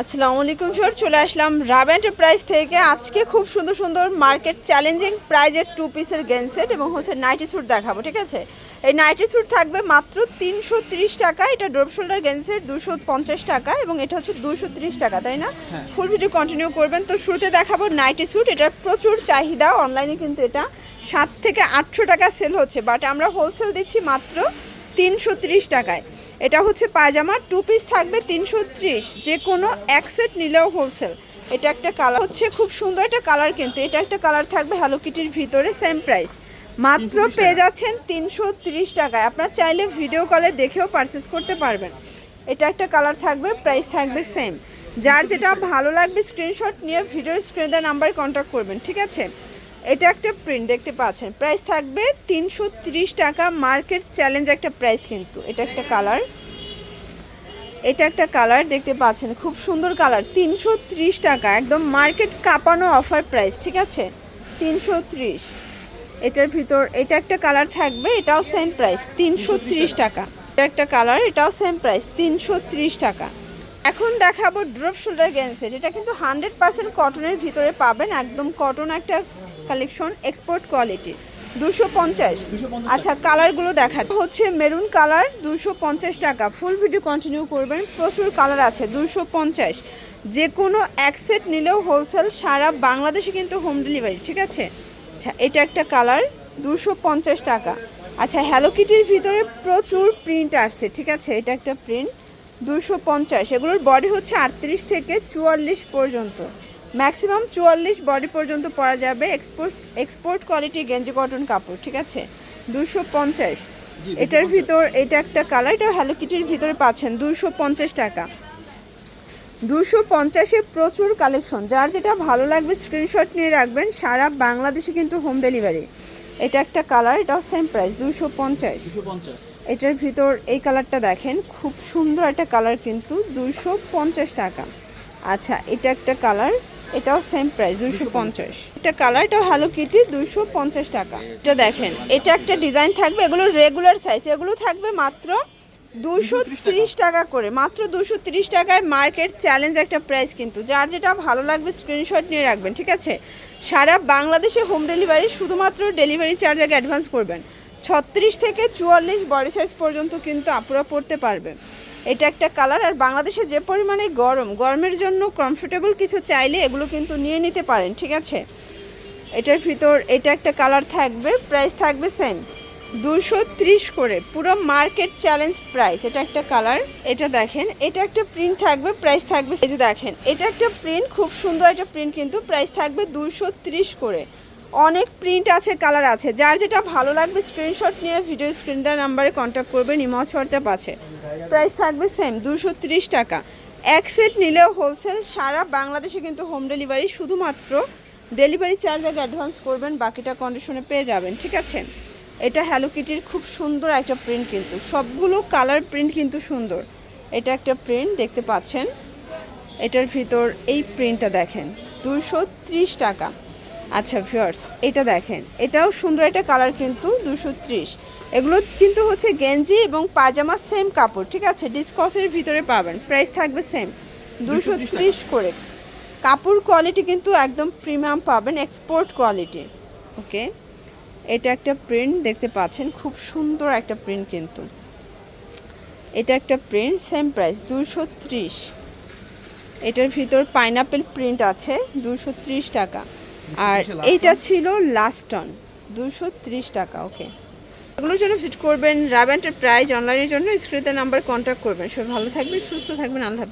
আসসালামু আলাইকুম স্যার চলে আসলাম রাব এন্টারপ্রাইজ থেকে। আজকে খুব সুন্দর সুন্দর মার্কেট চ্যালেঞ্জিং প্রাইজের টু পিসের গেন সেট এবং হচ্ছে নাইটি স্যুট দেখাবো ঠিক আছে? এই নাইটি স্যুট থাকবে মাত্র তিনশো ত্রিশ টাকা। এটা ডোপ শোল্ডার গেন সেট দুশো পঞ্চাশ টাকা এবং এটা হচ্ছে দুশো ত্রিশ টাকা তাই না? ফুল ভিডিও কন্টিনিউ করবেন। তো শুরুতে দেখাবো নাইটি স্যুট এটার প্রচুর চাহিদা অনলাইনে কিন্তু এটা। সাত থেকে আটশো টাকা সেল হচ্ছে বাট আমরা হোলসেল দিচ্ছি মাত্র তিনশো ত্রিশ টাকায়। এটা হচ্ছে পায়জামা টু পিস থাকবে তিনশো ত্রিশ। যে কোনো এক সেট নিলেও হোলসেল এটা একটা কালার হচ্ছে খুব সুন্দর একটা কালার কিন্তু। এটা একটা কালার থাকবে হ্যালো কিটির ভিতরে সেম প্রাইস মাত্র পেয়ে যাচ্ছেন তিনশো ত্রিশ টাকায়। আপনার চাইলে ভিডিও কলে দেখেও পারচেস করতে পারবেন। এটা একটা কালার থাকবে প্রাইস থাকবে সেম যার যেটা ভালো লাগবে স্ক্রিনশট নিয়ে ভিডিও স্ক্রিনে নাম্বারে কন্ট্যাক্ট করবেন ঠিক আছে? এটা একটা প্রিন্ট দেখতে পাচ্ছেন। প্রাইস থাকবে তিনশো টাকা। মার্কেট চ্যালেঞ্জ একটা প্রাইস কিন্তু। এটা একটা কালার এটা একটা কালার দেখতে পাচ্ছেন। খুব সুন্দর কালার তিনশো ত্রিশ টাকা। একদম মার্কেট কাঁপানো অফার প্রাইস ঠিক আছে? তিনশো ত্রিশ। এটার ভিতর, এটা একটা কালার থাকবে, এটাও সেম প্রাইস তিনশো ত্রিশ টাকা। এটা একটা কালার এটাও সেম প্রাইস তিনশো ত্রিশ টাকা। এখন দেখাবো ড্রপ শোল্ডার গেন্সেট এটা কিন্তু হান্ড্রেড পার্সেন্ট কটনের ভিতরে পাবেন। একদম কটন একটা কালেকশন এক্সপোর্ট কোয়ালিটি। দুশো পঞ্চাশ। আচ্ছা কালারগুলো দেখা হচ্ছে মেরুন কালার, দুশো পঞ্চাশ টাকা। ফুল ভিডিও কন্টিনিউ করবেন, প্রচুর কালার আছে, দুশো পঞ্চাশ। যে কোনো এক সেট নিলেও হোলসেল সারা বাংলাদেশে কিন্তু হোম ডেলিভারি ঠিক আছে? আচ্ছা এটা একটা কালার, দুশো পঞ্চাশ টাকা। আচ্ছা হ্যালো কিটির ভিতরে প্রচুর প্রিন্ট আসছে, ঠিক আছে? এটা একটা প্রিন্ট দুশো পঞ্চাশ। এগুলোর বডি হচ্ছে আটত্রিশ থেকে চুয়াল্লিশ পর্যন্ত। ম্যাক্সিমাম চুয়াল্লিশ বডি পর্যন্ত পরা যাবে এক্সপোর্ট এক্সপোর্ট কোয়ালিটি গেঞ্জি কটন কাপড় ঠিক আছে? দুশো পঞ্চাশ। এটার ভিতর এটা একটা কালার এটা হ্যালো কিটির ভিতরে পাচ্ছেন দুশো পঞ্চাশ টাকা। দুশো পঞ্চাশে প্রচুর কালেকশন যার যেটা ভালো লাগবে স্ক্রিনশট নিয়ে রাখবেন। সারা বাংলাদেশে কিন্তু হোম ডেলিভারি এটা একটা কালার এটাও সেম প্রাইস দুশো পঞ্চাশ। এটার ভিতর এই কালারটা দেখেন খুব সুন্দর একটা কালার কিন্তু দুশো পঞ্চাশ টাকা। আচ্ছা এটা একটা কালার এটাও সেম প্রাইস দুশো পঞ্চাশ। এটা কালার এটাও হ্যালো কিটি দুশো পঞ্চাশ টাকা। এটা দেখেন, এটা একটা ডিজাইন থাকবে, এগুলো রেগুলার সাইজ এগুলো থাকবে মাত্র দুশো ত্রিশ টাকা করে। মাত্র দুশো ত্রিশ টাকায় মার্কেট চ্যালেঞ্জ একটা প্রাইস কিন্তু। যার যেটা ভালো লাগবে স্ক্রিনশট নিয়ে রাখবেন, ঠিক আছে? সারা বাংলাদেশে হোম ডেলিভারি শুধুমাত্র ডেলিভারি চার্জ অ্যাডভান্স করবেন। ছত্রিশ থেকে চুয়াল্লিশ বডি সাইজ পর্যন্ত কিন্তু আপুরা পড়তে পারবে। এটা একটা কালার, আর বাংলাদেশে যে পরিমাণে গরম, গরমের জন্য কমফোর্টেবল কিছু চাইলে এগুলো কিন্তু নিয়ে নিতে পারেন, ঠিক আছে? এটার ভিতর, এটা একটা কালার থাকবে প্রাইস থাকবে সেম দুশো করে, পুরো মার্কেট চ্যালেঞ্জ প্রাইস এটা একটা কালার, এটা দেখেন, এটা একটা প্রিন্ট থাকবে প্রাইস থাকবে, এই দেখেন, এটা একটা প্রিন্ট খুব সুন্দর একটা প্রিন্ট কিন্তু প্রাইস থাকবে দুশো করে। অনেক প্রিন্ট আছে কালার আছে। যার যেটা ভালো লাগবে স্ক্রিনশট নিয়ে ভিডিও স্ক্রিন দেওয়ার নাম্বারে কন্ট্যাক্ট করবেন, ইমজ হোয়াটসঅ্যাপ আছে। প্রাইস থাকবে সেম দুশো টাকা। এক সেট নিলেও হোলসেল সারা বাংলাদেশে কিন্তু হোম ডেলিভারি শুধুমাত্র ডেলিভারি চার্জ আগে অ্যাডভান্স করবেন, বাকিটা কন্ডিশনে পেয়ে যাবেন, ঠিক আছে? এটা হ্যালো কিটির খুব সুন্দর একটা প্রিন্ট কিন্তু। সবগুলো কালার প্রিন্ট কিন্তু সুন্দর। এটা একটা প্রিন্ট দেখতে পাচ্ছেন? এটার ভিতর এই প্রিন্টটা দেখেন, দুশো টাকা। আচ্ছা ভিউয়ার্স এটা দেখেন। এটাও সুন্দর একটা কালার কিন্তু দুশো ত্রিশ। এগুলো কিন্তু হচ্ছে গেঞ্জি এবং পাজামা সেম কাপড় ঠিক আছে? ডিসকসের ভিতরে পাবেন প্রাইস থাকবে সেম দুশো ত্রিশ করে। কাপড় কোয়ালিটি কিন্তু একদম প্রিমিয়াম পাবেন এক্সপোর্ট কোয়ালিটি ওকে? এটা একটা প্রিন্ট দেখতে পাচ্ছেন খুব সুন্দর একটা প্রিন্ট কিন্তু। এটা একটা প্রিন্ট সেম প্রাইস দুশো ত্রিশ। এটার ভিতর পাইনাপেল প্রিন্ট আছে দুশো ত্রিশ টাকা। আর এইটা ছিল লাস্ট টন দুশো ত্রিশ টাকা ওকে এগুলোর জন্য ভিজিট করবেন রাব প্রাইজ অনলাইনের জন্য স্ক্রিতে নাম্বার কন্ট্যাক্ট করবেন। সবাই ভালো থাকবেন সুস্থ থাকবেন আল্লাহ